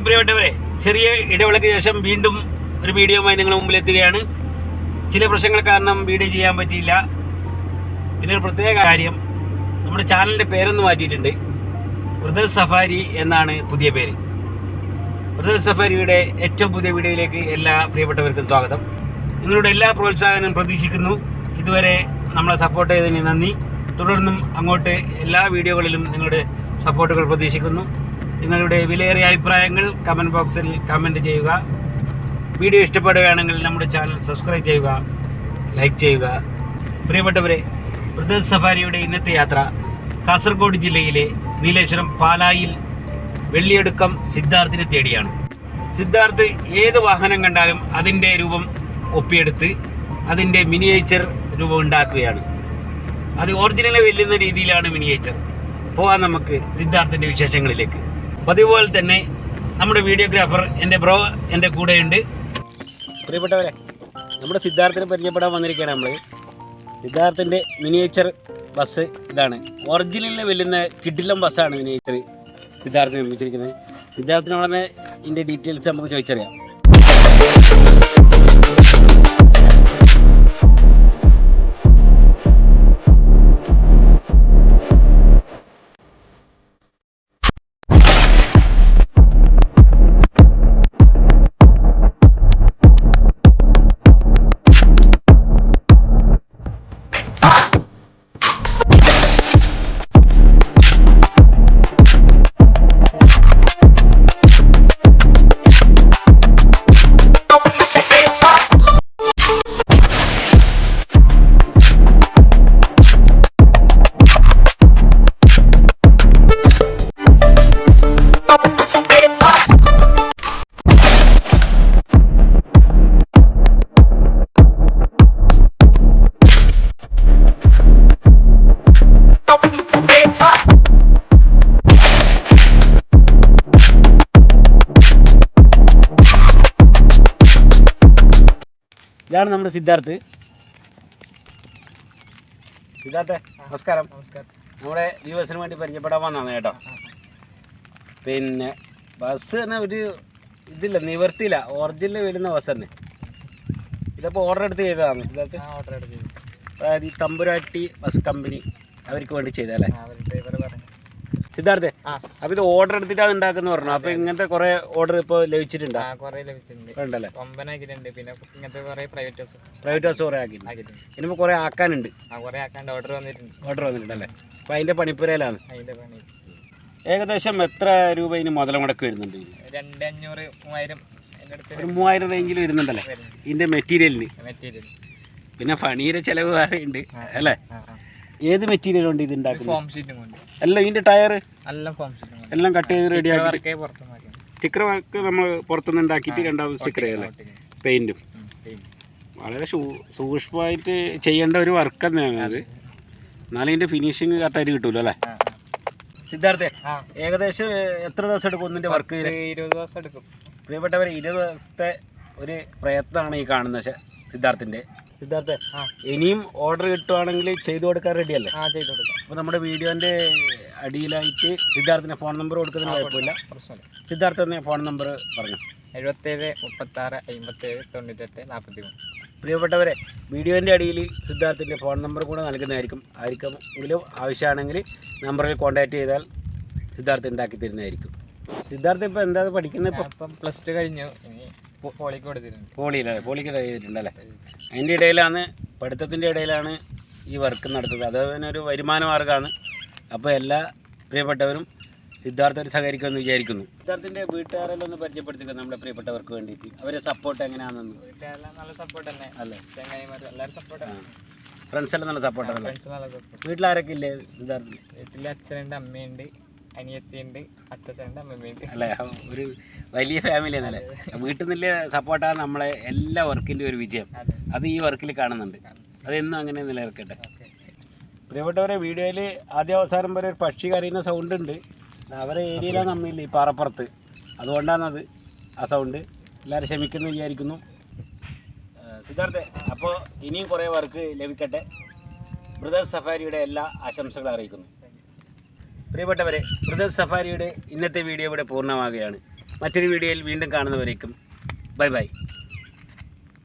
Hi പ്രിയപ്പെട്ടവരെ ചെറിയ ഇടവേളയ്ക്ക് ശേഷം വീണ്ടും ഒരു വീഡിയോയുമായി നിങ്ങൾ മുമ്പിൽ എത്തുകയാണ് ചില പ്രശ്നങ്ങൾ കാരണം വീഡിയോ ചെയ്യാൻ പറ്റിയില്ല. പിന്നെ ഒരു പ്രത്യേക കാര്യം നമ്മുടെ ചാനലിന്റെ പേരൊന്ന് മാറ്റിയിട്ടുണ്ട്. വൃദ്ധ സഫാരി എന്നാണ് പുതിയ പേര്. വൃദ്ധ സഫാരിയുടെ ഏറ്റവും പുതിയ വീഡിയോയിലേക്ക് എല്ലാ പ്രിയപ്പെട്ടവർക്കും സ്വാഗതം. നിങ്ങളുടെ എല്ലാ പ്രോത്സാഹനവും പ്രതീക്ഷിക്കുന്നു. ഇതുവരെ നമ്മളെ സപ്പോർട്ട് ചെയ്തതിന് നന്ദി. തുടർന്നും അങ്ങോട്ട് എല്ലാ വീഡിയോകളിലും നിങ്ങളുടെ സപ്പോർട്ടുകൾ പ്രതീക്ഷിക്കുന്നു. നിങ്ങളുടെ വിലയേറിയ അഭിപ്രായങ്ങൾ കമന്റ് ബോക്സിൽ കമന്റ് ചെയ്യുക. വീഡിയോ ഇഷ്ടപ്പെടുകയാണെങ്കിൽ നമ്മുടെ ചാനൽ സബ്സ്ക്രൈബ് ചെയ്യുക ലൈക്ക് ചെയ്യുക. പ്രിയപ്പെട്ടവരെ ബ്രദേഴ്സ് സഫാരിയുടെ ഇന്നത്തെ യാത്ര കാസർഗോഡ് ജില്ലയിലെ നീലേശ്വരം പാലായിൽ വെള്ളിയെടുക്കം സിദ്ധാർത്ഥിനെ തേടിയാണ്. സിദ്ധാർത്ഥ് ഏത് വാഹനം കണ്ടാലും അതിന്റെ രൂപം ഒപ്പിയെടുത്ത് അതിന്റെ മിനിയേച്ചർ രൂപം ഉണ്ടാക്കുകയാണ്. അത് ഒറിജിനൽ വെല്ലുന്ന രീതിയിലാണ് മിനിയേച്ചർ പോവാൻ നമുക്ക് സിദ്ധാർത്ഥിന്റെ വിശേഷങ്ങളിലേക്ക്. പതിപോലെ തന്നെ നമ്മുടെ വീഡിയോഗ്രാഫർ എന്റെ ബ്രോ എന്റെ കൂടെയുണ്ട്. പ്രിയപ്പെട്ടവരെ നമ്മുടെ സിദ്ധാർത്ഥിനെ പരിചയപ്പെടാൻ വന്നിരിക്കുകയാണ് നമ്മൾ സിദ്ധാർത്ഥിന്റെ മിനിയേച്ചർ ബസ് ഇതാണ്. ഒറിജിനലിന് വെല്ലുന്ന കിഡിലം ബസ്സാണ് മിനിയേച്ചർ സിദ്ധാർത്ഥിനെ നിർമ്മിച്ചിരിക്കുന്നത്. സിദ്ധാർത്ഥിനോടനെ ഇതിന്റെ ഡീറ്റെയിൽസ് നമുക്ക് ചോദിച്ചറിയാം. ഇതാണ് നമ്മുടെ സിദ്ധാർത്ഥ്. സിദ്ധാർത്ഥ നമസ്കാരം. നമസ്കാരം. നമ്മുടെ വ്യൂവേഴ്സിന് വേണ്ടി പരിചയപ്പെടാൻ വന്നതാണ് കേട്ടോ. പിന്നെ ബസ് തന്നെ ഒരു ഇതില്ല നിവർത്തിയില്ല. ഒറിജിനൽ വരുന്ന ബസ് തന്നെ. ഇതിപ്പോൾ ഓർഡർ എടുത്ത് ചെയ്തതാണ് സിദ്ധാർത്ഥ്. ആ ഓർഡർ എടുത്ത്. അതായത് ഈ തമ്പുരാട്ടി ബസ് കമ്പനി അവർക്ക് വേണ്ടി ചെയ്തല്ലേ ഡ്രൈവർ പറഞ്ഞു. സിദ്ധാർത്ഥെ അപ്പൊ ഇത് ഓർഡർ എടുത്തിട്ടാണ് ഉണ്ടാക്കുന്ന പറഞ്ഞു. അപ്പൊ ഇങ്ങനത്തെ കുറെ ഓർഡർ ഇപ്പൊ ലഭിച്ചിട്ടുണ്ടോ? ഉണ്ടല്ലേ? പിന്നെ ഇങ്ങനത്തെ കുറേ പ്രൈവറ്റ് ഹൗസ് പ്രൈവറ്റ് ഹൗസ് കുറേ ആക്കിയിട്ടുണ്ട്. ഇനിയിപ്പോ കുറെ ആക്കാനുണ്ട്. ആ കുറേ ആക്കാണ്ട് ഓർഡർ വന്നിട്ടുണ്ട്. ഓർഡർ വന്നിട്ടുണ്ടല്ലേ അപ്പൊ അതിന്റെ പണിപ്പുരയിലാണ്. ഏകദേശം എത്ര രൂപ ഇനി മുതൽ മുടക്ക് വരുന്നുണ്ട്? രണ്ടഞ്ഞൂറ് രണ്ട് അഞ്ഞൂറ് മൂവായിരം ഒരു മൂവായിരം റേഞ്ചിൽ വരുന്നുണ്ടല്ലേ? ഇതിന്റെ മെറ്റീരിയലിന് മെറ്റീരിയൽ പിന്നെ പണിയുടെ ചെലവ് വേറെ ഉണ്ട് അല്ലേ? ഏത് മെറ്റീരിയൽ കൊണ്ട് ഇത് ഉണ്ടാക്കുന്നത്? ഫോം ഷീറ്റും കൊണ്ട് അല്ല ഇതിന്റെ ടയർ നല്ല ഫോം ഷീറ്റും കൊണ്ട് എല്ലാം കട്ട് ചെയ്ത് റെഡി ആക്കി വർക്കേ പുറത്തു സ്റ്റിക്കർ വർക്ക് നമ്മൾ പുറത്തുനിന്ന് ഉണ്ടാക്കിയിട്ട് രണ്ടാമത് സ്റ്റിക്കർ ചെയ്യല്ലേ? പെയിന്റും വളരെ സൂക്ഷ്മമായിട്ട് ചെയ്യേണ്ട ഒരു വർക്ക് തന്നെയാണ് അത്. എന്നാലും ഇതിന്റെ ഫിനിഷിങ് കറക്റ്റായിട്ട് കിട്ടൂല അല്ലേ സിദ്ധാർത്ഥ ഏകദേശം എത്ര ദിവസം എടുക്കും ഒന്നിന്റെ വർക്ക് ഇരുപത് ദിവസം എടുക്കും. പ്രിയപ്പെട്ടവർ ഇരുപത് ദിവസത്തെ ഒരു പ്രയത്നമാണ് ഈ കാണുന്നത് സിദ്ധാർത്ഥിന്റെ. സിദ്ധാർത്ഥിന്റെ സിദ്ധാർത്ഥ ഇനിയും ഓർഡർ കിട്ടുവാണെങ്കിൽ ചെയ്തു കൊടുക്കാൻ റെഡിയല്ലേ ആ ചെയ്തു കൊടുക്കാം. അപ്പോൾ നമ്മുടെ വീഡിയോന്റെ അടിയിലായിട്ട് സിദ്ധാർത്ഥിന്റെ ഫോൺ നമ്പർ കൊടുക്കുന്നതിന് കുഴപ്പമില്ല. പ്രശ്നമില്ല. സിദ്ധാർത്ഥ തന്നെ ഫോൺ നമ്പർ പറഞ്ഞു. എഴുപത്തേഴ് മുപ്പത്താറ് അമ്പത്തേഴ് തൊണ്ണൂറ്റെട്ട് നാൽപ്പത്തി മൂന്ന് പ്രിയപ്പെട്ടവരെ വീഡിയോന്റെ അടിയിൽ സിദ്ധാർത്ഥിന്റെ ഫോൺ നമ്പർ കൂടെ നൽകുന്നതായിരിക്കും. ആർക്കെങ്കിലും ആവശ്യമാണെങ്കിൽ നമ്പറിൽ കോൺടാക്റ്റ് ചെയ്താൽ സിദ്ധാർത്ഥ് ഉണ്ടാക്കി തരുന്നതായിരിക്കും. സിദ്ധാർത്ഥ ഇപ്പോൾ എന്താ പഠിക്കുന്നത് ഇപ്പം? പ്ലസ് ടു കഴിഞ്ഞു. ഇനി പോളിക്ക് കൊടുത്തിട്ടുണ്ട്. പോളിയിലല്ലേ പോളിക്ക് ചെയ്തിട്ടുണ്ടല്ലേ അതിന്റെ ഇടയിലാണ് പഠിത്തത്തിന്റെ ഇടയിലാണ് ഈ വർക്ക് നടത്തുന്നത്. അത് അതിനൊരു വരുമാന മാർഗമാണ്. അപ്പോൾ എല്ലാ പ്രിയപ്പെട്ടവരും സിദ്ധാർത്ഥർ സഹകരിക്കുമെന്ന് വിചാരിക്കുന്നു. സിദ്ധാർത്ഥിന്റെ വീട്ടുകാരെല്ലാം ഒന്ന് പരിചയപ്പെടുത്തില്ല നമ്മുടെ പ്രിയപ്പെട്ടവർക്ക് വേണ്ടിയിട്ട്? അവരെ സപ്പോർട്ട് എങ്ങനെയാണെന്ന്? നല്ല സപ്പോർട്ട് തന്നെ. അല്ലേ? എല്ലാവരും സപ്പോർട്ട് ഫ്രണ്ട്സെല്ലാം നല്ല സപ്പോർട്ടാണല്ലേ ഫ്രണ്ട്സ് നല്ല സപ്പോർട്ട് വീട്ടിലാരൊക്കെ ഇല്ലേ സിദ്ധാർത്ഥിന്? വീട്ടിൽ അച്ഛനുണ്ട് അമ്മയുണ്ട്. അനിയത്തിയുണ്ട് അച്ഛനുണ്ട് അമ്മമ്മയുണ്ട്. അല്ലേ? ഒരു വലിയ ഫാമിലി എന്നല്ലേ വീട്ടിൽ നിന്നില്ല സപ്പോർട്ടാണ് നമ്മളെ എല്ലാ വർക്കിന്റെ ഒരു വിജയം. അത്. ഈ വർക്കിൽ കാണുന്നുണ്ട്. അതെന്നും അങ്ങനെ നിലനിർക്കട്ടെ പ്രിയപ്പെട്ടവരെ വീഡിയോയിൽ ആദ്യ അവസാനം വരെ ഒരു പക്ഷി കരയുന്ന സൗണ്ട് ഉണ്ട്. അവരെ ഏരിയയിലാണ് നമ്മില്ല ഈ പാറപ്പുറത്ത്. അതുകൊണ്ടാണത് ആ സൗണ്ട് എല്ലാവരും ക്ഷമിക്കുന്നു വിചാരിക്കുന്നു. സിദ്ധാർത്ഥേ സിദ്ധാർത്ഥെ അപ്പോൾ ഇനിയും കുറേ വർക്ക് ലഭിക്കട്ടെ. ബ്രദേഴ്സ് സഫാരിയുടെ എല്ലാ ആശംസകളും അറിയിക്കുന്നു. പ്രിയപ്പെട്ടവരെ ബ്രദേഴ്സ് സഫാരിയുടെ ഇന്നത്തെ വീഡിയോ ഇവിടെ പൂർണമാവുകയാണ്. മറ്റൊരു വീഡിയോയിൽ വീണ്ടും കാണുന്നവരേക്കും ബൈ ബൈ.